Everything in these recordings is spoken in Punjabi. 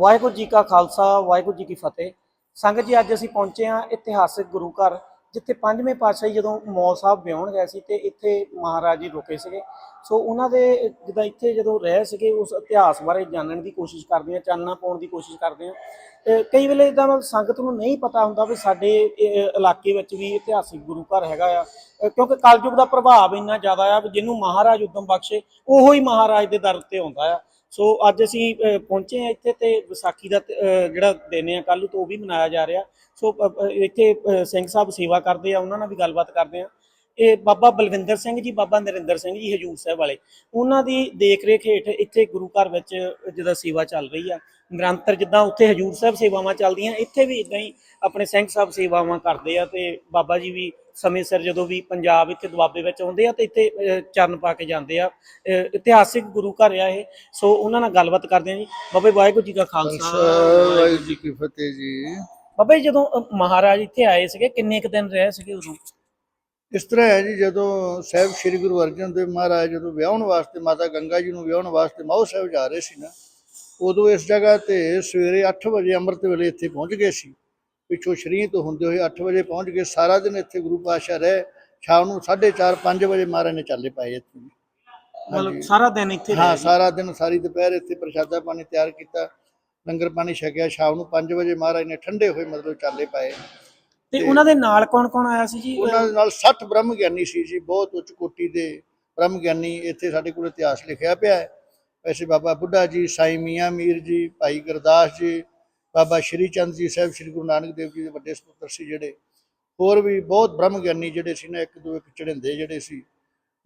ਵਾਹਿਗੁਰੂ ਜੀ ਕਾ ਖਾਲਸਾ, ਵਾਹਿਗੁਰੂ ਜੀ ਕੀ ਫਤਿਹ। ਸੰਗਤ ਜੀ, ਅੱਜ ਅਸੀਂ ਪਹੁੰਚੇ ਹਾਂ ਇਤਿਹਾਸਿਕ ਗੁਰੂ ਘਰ, ਜਿੱਥੇ ਪੰਜਵੇਂ ਪਾਤਸ਼ਾਹੀ ਜਦੋਂ ਮੌਲ ਸਾਹਿਬ ਵਿਆਹਣ ਗਏ ਸੀ ਤੇ ਇੱਥੇ ਮਹਾਰਾਜ ਜੀ ਰੁਕੇ ਸੀਗੇ। ਸੋ ਉਹਨਾਂ ਦੇ ਜਿੱਦਾਂ ਇੱਥੇ ਜਦੋਂ ਰਹੇ ਸੀਗੇ, ਉਸ ਇਤਿਹਾਸ ਬਾਰੇ ਜਾਣਨ ਦੀ ਕੋਸ਼ਿਸ਼ ਕਰਦੇ ਹਾਂ ਚਾਨਣਾ ਪਾਉਣ ਦੀ ਕੋਸ਼ਿਸ਼ ਕਰਦੇ ਹਾਂ ਤੇ ਕਈ ਵੇਲੇ ਇਦਾਂ ਮਤਲਬ ਸੰਗਤ ਨੂੰ ਨਹੀਂ ਪਤਾ ਹੁੰਦਾ ਵੀ ਸਾਡੇ ਇਲਾਕੇ ਵਿੱਚ ਵੀ ਇਤਿਹਾਸਿਕ ਗੁਰੂ ਘਰ ਹੈਗਾ ਆ। ਕਿਉਂਕਿ ਕਲਯੁਗ ਦਾ ਪ੍ਰਭਾਵ ਇੰਨਾ ਜ਼ਿਆਦਾ ਆ ਵੀ ਜਿਹਨੂੰ ਮਹਾਰਾਜ ਉਦਮ ਬਖਸ਼ੇ, ਉਹੋ ਹੀ ਮਹਾਰਾਜ ਦੇ ਦਰ ਤੇ ਆਉਂਦਾ ਆ। ਸੋ ਅੱਜ ਅਸੀਂ ਪਹੁੰਚੇ ਆ ਇੱਥੇ ਤੇ ਵਿਸਾਖੀ ਦਾ ਜਿਹੜਾ ਦਿਨ ਆ ਕੱਲ੍ਹ ਤੋਂ ਉਹ ਵੀ ਮਨਾਇਆ ਜਾ ਰਿਹਾ। ਸੋ ਇੱਥੇ ਸਿੰਘ ਸਾਹਿਬ ਸੇਵਾ ਕਰਦੇ ਆ, ਉਹਨਾਂ ਨਾਲ ਵੀ ਗੱਲਬਾਤ ਕਰਦੇ ਆ। ਇਹ ਬਾਬਾ ਬਲਵਿੰਦਰ ਸਿੰਘ ਜੀ ਬਾਬਾ ਨਰਿੰਦਰ ਸਿੰਘ ਜੀ ਹਜੂਰ ਸਾਹਿਬ ਵਾਲੇ। ਉਹਨਾਂ ਦੀ ਦੇਖ ਰੇਖ ਹੇਠ ਇੱਥੇ ਗੁਰੂ ਘਰ ਵਿੱਚ ਜਿਹਦਾ ਸੇਵਾ ਚੱਲ ਰਹੀ ਆ ਨਿਰੰਤਰ ਜਿੱਦਾਂ ਉੱਥੇ ਹਜੂਰ ਸਾਹਿਬ ਸੇਵਾਵਾਂ ਚੱਲਦੀਆਂ ਇੱਥੇ ਵੀ ਇਦਾਂ ਹੀ ਆਪਣੇ ਸਿੰਘ ਸਾਹਿਬ ਸੇਵਾਵਾਂ ਕਰਦੇ ਆ ਤੇ ਬਾਬਾ ਜੀ ਵੀ ਸਮੇਂ ਸਿਰ ਜਦੋਂ ਵੀ ਪੰਜਾਬ ਇੱਥੇ ਦੁਆਬੇ ਵਿੱਚ ਆਉਂਦੇ ਆ ਤੇ ਇੱਥੇ ਚਰਨ ਪਾ ਕੇ ਜਾਂਦੇ ਆ। ਇਤਿਹਾਸਿਕ ਗੁਰੂ ਘਰ ਆ ਇਹ ਸੋ ਉਹਨਾਂ ਨਾਲ ਗੱਲਬਾਤ ਕਰਦੇ ਆ ਜੀ। ਬਾਬੇ ਵਾਹਿਗੁਰੂ ਜੀ ਕਾ ਖਾਲਸਾ। ਵਾਹਿਗੁਰੂ ਜੀ ਕੀ ਫਤਿਹ ਜੀ। ਬਾਬਾ ਜੀ ਜਦੋਂ ਮਹਾਰਾਜ ਇੱਥੇ ਆਏ ਸੀਗੇ ਕਿੰਨੇ ਕੁ ਦਿਨ ਰਹੇ ਸੀਗੇ ਉਦੋਂ? ਇਸ ਤਰ੍ਹਾਂ ਹੈ ਜੀ ਜਦੋਂ ਸਾਹਿਬ ਸ੍ਰੀ ਗੁਰੂ ਅਰਜਨ ਦੇਵ ਮਹਾਰਾਜ ਜਦੋਂ ਵਿਆਹਣ ਵਾਸਤੇ ਮਾਤਾ ਗੰਗਾ ਜੀ ਨੂੰ ਵਿਆਹਣ ਵਾਸਤੇ ਮਾਓ ਸਾਹਿਬ ਜਾ ਰਹੇ ਸੀ ਨਾ ਉਦੋਂ ਇਸ ਜਗ੍ਹਾ ਤੇ ਸਵੇਰੇ 8 ਵਜੇ ਅੰਮ੍ਰਿਤ ਵੇਲੇ ਇੱਥੇ ਪਹੁੰਚ ਗਏ ਸੀ। ਪਿੱਛੋਂ ਸ਼ਰੀਂ ਤੋਂ ਹੁੰਦੇ ਹੋਏ 8 ਵਜੇ ਪਹੁੰਚ ਗਏ। ਸਾਰਾ ਦਿਨ ਇੱਥੇ ਗੁਰੂ ਪਾਤਸ਼ਾਹ ਰਹੇ। ਸ਼ਾਮ ਨੂੰ 4:30 5 ਵਜੇ ਮਹਾਰਾਜ ਨੇ ਚਾਲੇ ਪਾਏ ਇੱਥੇ ਮਤਲਬ। ਸਾਰਾ ਦਿਨ ਇੱਥੇ ਹਾਂ। ਸਾਰਾ ਦਿਨ ਸਾਰੀ ਦੁਪਹਿਰ ਇੱਥੇ ਪ੍ਰਸ਼ਾਦਾ ਪਾਣੀ ਤਿਆਰ ਕੀਤਾ ਲੰਗਰ ਪਾਣੀ ਛਕਿਆ। ਸ਼ਾਮ ਨੂੰ 5 ਵਜੇ ਮਹਾਰਾਜ ਨੇ ਠੰਡੇ ਹੋਏ ਮਤਲਬ ਚਾਲੇ ਪਾਏ। ਤੇ ਉਹਨਾਂ ਦੇ ਨਾਲ ਕੌਣ ਕੌਣ ਆਇਆ ਸੀ ਜੀ? ਉਹਨਾਂ ਦੇ ਨਾਲ 60 ਬ੍ਰਹਮ ਗਿਆਨੀ ਸੀ ਜੀ ਬਹੁਤ ਉੱਚ ਕੋਟੀ ਦੇ ਬ੍ਰਹਮ ਗਿਆਨੀ ਇੱਥੇ ਸਾਡੇ ਕੋਲ ਇਤਿਹਾਸ ਲਿਖਿਆ ਪਿਆ ਹੈ। ਵੈਸੇ ਬਾਬਾ ਬੁੱਢਾ ਜੀ ਸਾਈ ਮੀਆਂ ਮੀਰ ਜੀ ਭਾਈ ਗੁਰਦਾਸ ਜੀ ਬਾਬਾ ਸ਼੍ਰੀ ਚੰਦ ਜੀ ਸਾਹਿਬ ਸ਼੍ਰੀ ਗੁਰੂ ਨਾਨਕ ਦੇਵ ਜੀ ਦੇ ਵੱਡੇ ਸੁਪੁੱਤਰ ਸੀ ਜਿਹੜੇ। ਹੋਰ ਵੀ ਬਹੁਤ ਬ੍ਰਹਮ ਗਿਆਨੀ ਜਿਹੜੇ ਸੀ ਨਾ ਇੱਕ ਦੋ ਇੱਕ ਚੜਿੰਦੇ ਜਿਹੜੇ ਸੀ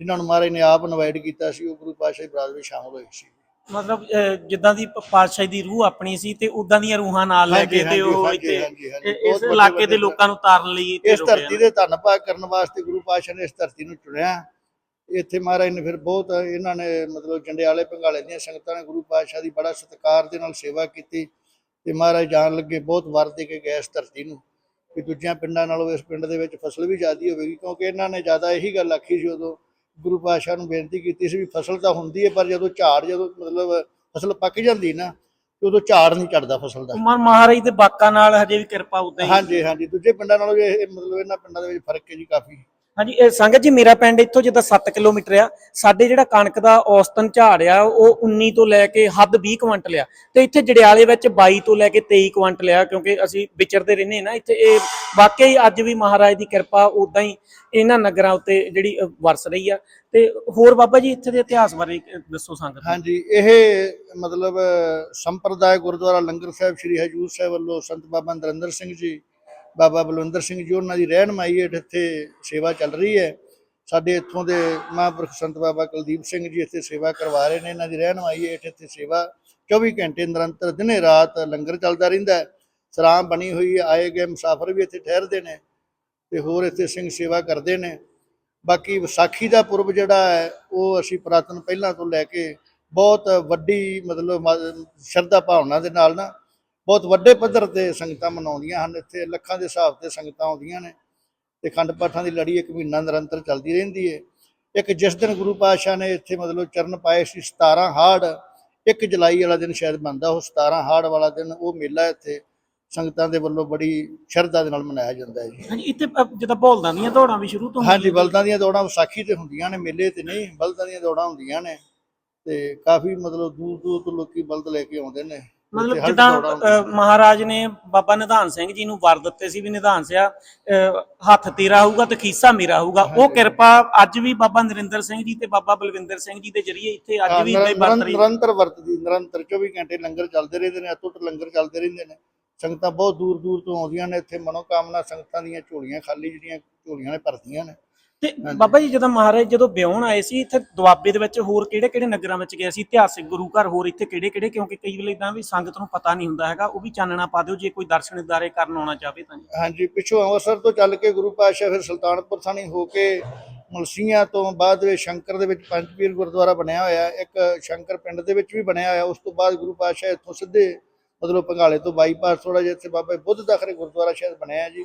ਜਿਨ੍ਹਾਂ ਨੂੰ ਮਹਾਰਾਜ ਨੇ ਆਪ ਇਨਵਾਈਟ ਕੀਤਾ ਸੀ ਉਹ ਗੁਰੂ ਪਾਤਸ਼ਾਹ ਵਿੱਚ ਸ਼ਾਮਲ ਹੋਏ ਸੀ। ਮਤਲਬ ਅਹ, ਜਿੱਦਾਂ ਦੀ ਪ- ਪਾਤਸ਼ਾਹੀ ਦੀ ਰੂਹ ਆਪਣੀ ਸੀ ਤੇ ਉਦਾਂ ਦੀਆਂ ਰੂਹਾਂ ਨਾਲ ਲੈ ਕੇ ਤੇ ਉਹ ਹਾਂਜੀ, ਇੱਥੇ ਹਾਂਜੀ, ਹਾਂਜੀ, ਇਹ- ਬਹੁਤ ਇਸ ਵੱਡੇ ਇਲਾਕੇ ਦੇ ਵੱਡੇ ਲੋਕਾਂ ਨੂੰ ਤਾਰਨ ਲਈ ਇੱਥੇ ਇਸ ਰੁਕੇ ਧਰਤੀ। ਦੇ ਧੰਨਵਾਦ ਕਰਨ ਵਾਸਤੇ ਗੁਰੂ ਪਾਤਸ਼ਾਹ ਨੇ ਇਸ ਧਰਤੀ ਨੂੰ ਚੁਣਿਆ ਇੱਥੇ ਮਹਾਰਾਜ ਨੇ ਫਿਰ ਬਹੁਤ ਇਹਨਾਂ ਨੇ ਮਤਲਬ ਜੰਡਿਆਲੇ ਪੰਗਾਲੇ ਦੀਆਂ ਸੰਗਤਾਂ ਨੇ ਗੁਰੂ ਪਾਤਸ਼ਾਹ ਦੀ ਬੜਾ ਸਤਿਕਾਰ ਦੇ ਨਾਲ ਸੇਵਾ ਕੀਤੀ ਤੇ ਮਹਾਰਾਜ ਜਾਣ ਲੱਗੇ ਬਹੁਤ ਵਰ ਦੇ ਕੇ ਗਏ ਇਸ ਧਰਤੀ ਨੂੰ ਕਿ ਦੂਜਿਆਂ ਪਿੰਡਾਂ ਨਾਲੋਂ ਇਸ ਪਿੰਡ ਦੇ ਵਿੱਚ ਫਸਲ ਵੀ ਜ਼ਿਆਦੀ ਹੋਵੇਗੀ ਕਿਉਂਕਿ ਇਹਨਾਂ ਨੇ ਜ਼ਿਆਦਾ ਇਹੀ ਗੱਲ ਆਖੀ ਸੀ ਉਦੋਂ ਗੁਰੂ ਪਾਤਸ਼ਾਹ ਨੂੰ ਬੇਨਤੀ ਕੀਤੀ ਸੀ ਵੀ ਫਸਲ ਤਾਂ ਹੁੰਦੀ ਹੈ ਪਰ ਜਦੋਂ ਝਾੜ ਜਦੋਂ ਮਤਲਬ ਫਸਲ ਪੱਕ ਜਾਂਦੀ ਨਾ ਤੇ ਉਦੋਂ ਝਾੜ ਨਹੀਂ ਚੜਦਾ ਫਸਲ ਦਾ। ਮਾ- ਮਹਾਰਾਜ ਦੇ ਬਾਕਾਂ ਨਾਲ ਹਜੇ ਵੀ ਕਿਰਪਾ ਉਦਾਂ ਹੀ। ਹਾਂਜੀ ਹਾਂਜੀ ਦੂਜੇ ਪਿੰਡਾਂ ਨਾਲੋਂ ਇਹ ਇਹ ਮਤਲਬ ਇਹਨਾਂ ਪਿੰਡਾਂ ਦੇ ਵਿੱਚ ਫ਼ਰਕ ਹੈ ਜੀ ਕਾਫੀ। ਹਾਂਜੀ, ਇਹ ਸੰਗਤ ਜੀ, ਮੇਰਾ ਪਿੰਡ ਇੱਥੋਂ ਜਿੱਦਾਂ 7 ਕਿਲੋਮੀਟਰ ਆ। ਸਾਡੇ ਜਿਹੜਾ ਕਣਕ ਦਾ ਔਸਤਨ ਝਾੜ ਆ, ਉਹ 19 ਤੋਂ ਲੈ ਕੇ ਹੱਦ 20 ਕੁਇੰਟਲ ਆ। ਤੇ ਇੱਥੇ ਜੜਿਆਲੇ ਵਿੱਚ 22 ਤੋਂ ਲੈ ਕੇ 23 ਕੁਇੰਟਲ ਆ, ਕਿਉਂਕਿ ਅਸੀਂ ਵਿਚਰਦੇ ਰਹਿੰਦੇ ਨਾ ਇੱਥੇ। ਇਹ ਵਾਕਈ ਹੀ ਅੱਜ ਵੀ ਮਹਾਰਾਜ ਦੀ ਕਿਰਪਾ ਉਦਾਂ ਹੀ ਇਹਨਾਂ ਨਗਰਾਂ ਉੱਤੇ ਜਿਹੜੀ ਵਰਸ ਰਹੀ ਆ। ਤੇ ਹੋਰ ਬਾਬਾ ਜੀ, ਇੱਥੇ ਦੇ ਇਤਿਹਾਸ ਬਾਰੇ ਦੱਸੋ ਸੰਗਤ ਨੂੰ। ਹਾਂਜੀ, ਇਹ ਮਤਲਬ ਸੰਪਰਦਾਇ ਗੁਰਦੁਆਰਾ ਲੰਗਰ ਸਾਹਿਬ, ਸ੍ਰੀ ਹਜੂਰ ਸਾਹਿਬ ਵੱਲੋਂ ਸੰਤ ਬਾਬਾ ਨਰਿੰਦਰ ਸਿੰਘ ਜੀ ਬਾਬਾ ਬਲਵਿੰਦਰ ਸਿੰਘ ਜੀ, ਉਹਨਾਂ ਦੀ ਰਹਿਨਮਾਈ ਹੇਠ ਇੱਥੇ ਸੇਵਾ ਚੱਲ ਰਹੀ ਹੈ। ਸਾਡੇ ਇੱਥੋਂ ਦੇ ਮਹਾਂਪੁਰਖ ਸੰਤ ਬਾਬਾ ਕੁਲਦੀਪ ਸਿੰਘ ਜੀ ਇੱਥੇ ਸੇਵਾ ਕਰਵਾ ਰਹੇ ਨੇ। ਇਹਨਾਂ ਦੀ ਰਹਿਨਮਾਈ ਹੇਠ ਇੱਥੇ ਸੇਵਾ 24 ਘੰਟੇ ਨਿਰੰਤਰ ਦਿਨੇ ਰਾਤ ਲੰਗਰ ਚੱਲਦਾ ਰਹਿੰਦਾ ਹੈ। ਸਰਾਂ ਬਣੀ ਹੋਈ ਹੈ। ਆਏ ਗਏ ਮੁਸਾਫਰ ਵੀ ਇੱਥੇ ਠਹਿਰਦੇ ਨੇ ਤੇ ਹੋਰ ਇੱਥੇ ਸਿੰਘ ਸੇਵਾ ਕਰਦੇ ਨੇ। ਬਾਕੀ ਵਿਸਾਖੀ ਦਾ ਪੁਰਬ ਜਿਹੜਾ ਹੈ, ਉਹ ਅਸੀਂ ਪੁਰਾਤਨ ਪਹਿਲਾਂ ਤੋਂ ਲੈ ਕੇ ਬਹੁਤ ਵੱਡੀ ਮਤਲਬ ਸ਼ਰਧਾ ਭਾਵਨਾ ਦੇ ਨਾਲ ਨਾ ਬਹੁਤ ਵੱਡੇ ਪੱਧਰ ਤੇ ਸੰਗਤਾਂ ਮਨਾਉਂਦੀਆਂ ਹਨ ਇੱਥੇ ਲੱਖਾਂ ਦੇ ਹਿਸਾਬ ਤੇ ਸੰਗਤਾਂ ਆਉਂਦੀਆਂ ਨੇ ਤੇ ਖੰਡ ਪਾਠਾਂ ਦੀ ਲੜੀ ਇੱਕ ਮਹੀਨਾ ਨਿਰੰਤਰ ਚੱਲਦੀ ਰਹਿੰਦੀ ਹੈ ਇੱਕ ਜਿਸ ਦਿਨ ਗੁਰੂ ਪਾਤਸ਼ਾਹ ਨੇ ਇੱਥੇ ਮਤਲਬ ਚਰਨ ਪਾਏ ਸੀ 17 ਹਾੜ 1 ਜੁਲਾਈ ਵਾਲਾ ਦਿਨ ਸ਼ਾਇਦ ਬਣਦਾ ਉਹ 17 ਹਾੜ ਵਾਲਾ ਦਿਨ ਉਹ ਮੇਲਾ ਇੱਥੇ ਸੰਗਤਾਂ ਦੇ ਵੱਲੋਂ ਬੜੀ ਸ਼ਰਧਾ ਦੇ ਨਾਲ ਮਨਾਇਆ ਜਾਂਦਾ ਹੈ ਜੀ ਹਾਂਜੀ ਇੱਥੇ ਜਿੱਦਾਂ ਬੋਲਦਾਂ ਦੀਆਂ ਦੌੜਾਂ ਵੀ ਸ਼ੁਰੂ ਤੋਂ ਹਾਂਜੀ। ਬਲਦਾਂ ਦੀਆਂ ਦੌੜਾਂ ਵਿਸਾਖੀ ਤੇ ਹੁੰਦੀਆਂ ਨੇ ਮੇਲੇ ਤੇ ਨਹੀਂ ਬਲਦਾਂ ਦੀਆਂ ਦੌੜਾਂ ਹੁੰਦੀਆਂ ਨੇ ਤੇ ਕਾਫੀ ਮਤਲਬ ਦੂਰ ਦੂਰ ਤੋਂ ਲੋਕੀ ਬਲਦ ਲੈ ਕੇ ਆਉਂਦੇ ਨੇ। ਮਤਲਬ ਜਿੱਦਾਂ ਮਹਾਰਾਜ ਨੇ ਬਾਬਾ ਨਿਧਾਨ ਸਿੰਘ ਜੀ ਨੂੰ ਵਰ ਦਿੱਤੇ ਸੀ ਵੀ ਨਿਧਾਨ ਸਿਆ ਹੱਥ ਤੇਰਾ ਹੋਊਗਾ ਤੇ ਖੀਸਾ ਮੇਰਾ ਹੋਊਗਾ। ਉਹ। ਕਿਰਪਾ ਅੱਜ ਵੀ ਬਾਬਾ ਨਰਿੰਦਰ ਸਿੰਘ ਜੀ ਤੇ ਬਾਬਾ ਬਲਵਿੰਦਰ ਸਿੰਘ ਜੀ ਦੇ ਜਰੀਏ ਇੱਥੇ ਅੱਜ ਵੀ ਨਿਰ- ਵਰਤ ਨਿਰੰ- ਰਹੀ ਨਿਰੰਤਰ ਵਰਤਦੀ ਨਿਰੰਤਰ 24 ਘੰਟੇ ਲੰਗਰ ਚੱਲਦੇ ਰਹਿੰਦੇ ਨੇ ਅਤੁੱਟ ਲੰਗਰ ਚੱਲਦੇ ਰਹਿੰਦੇ ਨੇ। ਸੰਗਤਾਂ ਬਹੁਤ ਦੂਰ ਦੂਰ ਤੋਂ ਆਉਂਦੀਆਂ ਨੇ ਇੱਥੇ ਮਨੋਕਾਮਨਾ ਸੰਗਤਾਂ ਦੀਆਂ ਝੋਲੀਆਂ ਖਾਲੀ ਜਿਹੜੀਆਂ ਝੋਲੀਆਂ ਨੇ ਭਰਦੀਆਂ ਨੇ। ਤੇ। ਬਾਬਾ ਜੀ ਜਦੋਂ ਮਹਾਰਾਜ ਜਦੋਂ ਵਿਆਹਣ ਆਏ ਸੀ ਇੱਥੇ ਦੁਆਬੇ ਦੇ ਵਿੱਚ ਹੋਰ ਕਿਹੜੇ ਕਿਹੜੇ ਨਗਰਾਂ ਵਿੱਚ ਗਏ ਸੀ? ਇਤਿਹਾਸਿਕ ਗੁਰੂ ਘਰ ਹੋਰ ਇੱਥੇ ਕਿਹੜੇ ਕਿਹੜੇ? ਕਿਉਂਕਿ ਕਈ ਵੇਲੇ ਇਦਾਂ ਵੀ ਸੰਗਤ ਨੂੰ ਪਤਾ ਨਹੀਂ ਹੁੰਦਾ ਹੈਗਾ ਉਹ ਵੀ ਚਾਨਣਾ ਪਾ ਦਿਓ ਜੇ ਕੋਈ ਦਰਸ਼ਨ ਦਿਦਾਰੇ ਕਰਨ ਆਉਣਾ ਚਾਹਵੇ ਤਾਂ ਜੀ। ਹਾਂਜੀ ਪਿੱਛੋਂ ਅੰਮ੍ਰਿਤਸਰ ਤੋਂ ਚੱਲ ਕੇ ਗੁਰੂ ਪਾਤਸ਼ਾਹ ਫਿਰ ਸੁਲਤਾਨਪੁਰ ਥਾਣੀ ਹੋ ਕੇ ਮਲਸੀਆਂ ਤੋਂ ਬਾਅਦ ਵਿੱਚ ਸ਼ੰਕਰ ਦੇ ਵਿੱਚ ਪੰਜਪੀਰ ਗੁਰਦੁਆਰਾ ਬਣਿਆ ਹੋਇਆ ਇੱਕ ਸ਼ੰਕਰ ਪਿੰਡ ਦੇ ਵਿੱਚ ਵੀ ਬਣਿਆ ਹੋਇਆ ਉਸ ਤੋਂ ਬਾਅਦ ਗੁਰੂ ਪਾਤਸ਼ਾਹ ਇੱਥੋਂ ਸਿੱਧੇ ਮਤਲਬ ਪੰਗਾਲੇ ਤੋਂ ਬਾਈਪਾਸ ਥੋੜਾ ਜਿਹਾ ਇੱਥੇ ਬਾਬਾ ਬੁੱਧ ਦਾ ਖਰੇ ਗੁਰਦੁਆਰਾ ਸ਼ਾਇਦ ਬਣਿਆ ਜੀ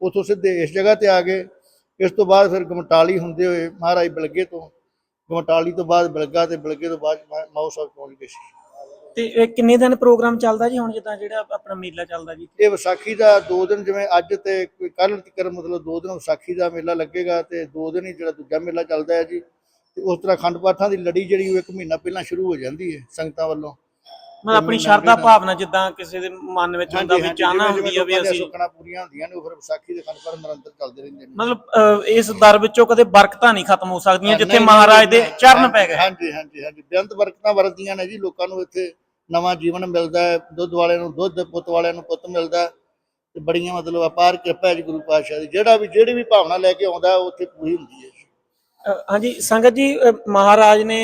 ਉੱਥੋਂ ਸਿੱਧੇ ਇਸ ਜਗ੍ਹਾ ਤੇ ਆ ਗਏ। ਇਸ ਤੋਂ ਬਾਅਦ ਫਿਰ ਗਮਟਾਲੀ ਹੁੰਦੇ ਹੋਏ ਮਹਾਰਾਜ ਬਿਲਗੇ ਤੋਂ ਗਮਟਾਲੀ ਤੋਂ ਬਾਅਦ ਬਿਲਗਾ ਤੇ ਬਿਲਗੇ ਤੋਂ ਬਾਅਦ ਮਾ- ਮਾਓ ਸਾਹਿਬ ਪਹੁੰਚ ਗਏ ਸੀ। ਤੇ ਇਹ ਕਿੰਨੇ ਦਿਨ ਪ੍ਰੋਗਰਾਮ ਚੱਲਦਾ ਜੀ ਹੁਣ ਜਿੱਦਾਂ ਜਿਹੜਾ ਆਪਣਾ ਮੇਲਾ ਚੱਲਦਾ ਜੀ? ਇਹ ਵਿਸਾਖੀ ਦਾ ਦੋ ਦਿਨ ਜਿਵੇਂ ਅੱਜ ਤੇ ਕੋਈ ਕੱਲ ਤੱਕ ਮਤਲਬ ਦੋ ਦਿਨ ਵਿਸਾਖੀ ਦਾ ਮੇਲਾ ਲੱਗੇਗਾ ਤੇ ਦੋ ਦਿਨ ਹੀ ਜਿਹੜਾ ਦੂਜਾ ਮੇਲਾ ਚੱਲਦਾ ਹੈ ਜੀ। ਤੇ ਉਸ ਤਰ੍ਹਾਂ ਅਖੰਡ ਪਾਠਾਂ ਦੀ ਲੜੀ ਜਿਹੜੀ ਉਹ ਇੱਕ ਮਹੀਨਾ ਪਹਿਲਾਂ ਸ਼ੁਰੂ ਹੋ ਜਾਂਦੀ ਹੈ ਸੰਗਤਾਂ ਵੱਲੋਂ। ਮਤਲਬ ਆਪਣੀ ਸ਼ਰਧਾ ਭਾਵਨਾ ਜਿੱਦਾਂ ਕਿਸੇ ਦੇ ਮਨ ਵਿੱਚ ਹੁੰਦਾ ਵੀ ਚਾਹਨਾ ਹੁੰਦੀ ਆ ਵੀ ਅਸੀਂ ਸੁੱਕਣਾ ਪੂਰੀਆਂ ਹੁੰਦੀਆਂ ਨੇ ਉਹ ਫਿਰ ਵਿਸਾਖੀ ਦੇ ਪਾਠ ਨਿਰੰਤਰ ਚੱਲਦੇ ਰਹਿੰਦੇ ਨੇ। ਮਤਲਬ ਇਸ ਦਰ ਵਿੱਚੋਂ ਕਦੇ ਬਰਕਤਾਂ ਨਹੀਂ ਖਤਮ ਹੋ ਸਕਦੀਆਂ ਜਿੱਥੇ ਮਹਾਰਾਜ ਦੇ ਚਰਨ ਪੈ ਗਏ। ਹਾਂਜੀ ਹਾਂਜੀ ਹਾਂਜੀ। ਬੇਅੰਤ ਬਰਕਤਾਂ ਵਰਦੀਆਂ ਨੇ ਜੀ ਲੋਕਾਂ ਨੂੰ ਇੱਥੇ ਨਵਾਂ ਜੀਵਨ ਮਿਲਦਾ ਹੈ ਦੁੱਧ ਵਾਲਿਆਂ ਨੂੰ ਦੁੱਧ ਪੁੱਤ ਵਾਲਿਆਂ ਨੂੰ ਪੁੱਤ ਮਿਲਦਾ ਤੇ ਬੜੀਆਂ ਮਤਲਬ ਅਪਾਰ ਕਿਰਪਾ ਹੈ ਜੀ ਗੁਰੂ ਪਾਤਸ਼ਾਹ ਦੀ। ਜਿਹੜਾ ਵੀ ਜਿਹੜੀ ਵੀ ਭਾਵਨਾ ਲੈ ਕੇ ਆਉਂਦਾ ਉੱਥੇ ਪੂਰੀ ਹੁੰਦੀ ਹੈ ਹਾਂਜੀ ਸੰਗਤ ਜੀ ਮਹਾਰਾਜ ਨੇ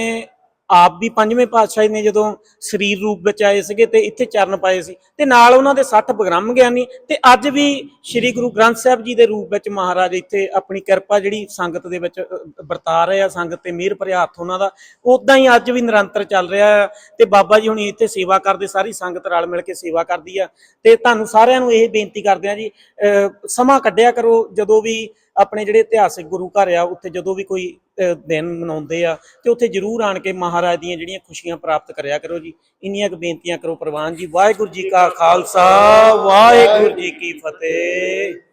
ਆਪ ਵੀ ਪੰਜਵੇਂ ਪਾਤਸ਼ਾਹ ਨੇ ਜਦੋਂ ਸਰੀਰ ਰੂਪ ਵਿੱਚ ਆਏ ਸੀਗੇ ਤੇ ਇੱਥੇ ਚਰਨ ਪਾਏ ਸੀ ਤੇ ਨਾਲ ਉਹਨਾਂ ਦੇ 60 ਬਗ੍ਰਮ ਗਿਆਨੀ ਤੇ ਅੱਜ ਵੀ ਸ੍ਰੀ ਗੁਰੂ ਗ੍ਰੰਥ ਸਾਹਿਬ ਜੀ ਦੇ ਰੂਪ ਵਿੱਚ ਮਹਾਰਾਜ ਇੱਥੇ ਆਪਣੀ ਕਿਰਪਾ ਜਿਹੜੀ ਸੰਗਤ ਦੇ ਵਿੱਚ ਵਰਤਾ ਰਹੇ ਆ ਸੰਗਤ ਤੇ ਮਿਹਰ ਭਰਿਆ ਹੱਥ ਉਹਨਾਂ ਦਾ ਉਦਾਂ ਹੀ ਅੱਜ ਵੀ ਨਿਰੰਤਰ ਚੱਲ ਰਿਹਾ ਆ ਤੇ ਬਾਬਾ ਜੀ ਹੁਣੀ ਇੱਥੇ ਸੇਵਾ ਕਰਦੇ ਸਾਰੀ ਸੰਗਤ ਰਲ ਮਿਲ ਕੇ ਸੇਵਾ ਕਰਦੀ ਆ ਤੇ ਤੁਹਾਨੂੰ ਸਾਰਿਆਂ ਨੂੰ ਇਹ ਬੇਨਤੀ ਕਰਦੇ ਆ ਜੀ ਅਹ, ਸਮਾਂ ਕੱਢਿਆ ਕਰੋ ਜਦੋਂ ਵੀ ਆਪਣੇ ਜਿਹੜੇ ਇਤਿਹਾਸਿਕ ਗੁਰੂ ਘਰ ਆ ਉੱਥੇ ਜਦੋਂ ਵੀ ਕੋਈ ਦਿਨ ਮਨਾਉਂਦੇ ਆ ਤੇ ਉੱਥੇ ਜ਼ਰੂਰ ਆਣ ਕੇ ਮਹਾਰਾਜ ਦੀਆਂ ਜਿਹੜੀਆਂ ਖੁਸ਼ੀਆਂ ਪ੍ਰਾਪਤ ਕਰਿਆ ਕਰੋ ਜੀ। ਇੰਨੀਆਂ ਕੁ ਬੇਨਤੀਆਂ ਕਰੋ ਪ੍ਰਵਾਨ ਜੀ। ਵਾਹਿਗੁਰੂ ਜੀ ਕਾ ਖਾਲਸਾ, ਵਾਹਿਗੁਰੂ ਜੀ ਕੀ ਫਤਿਹ।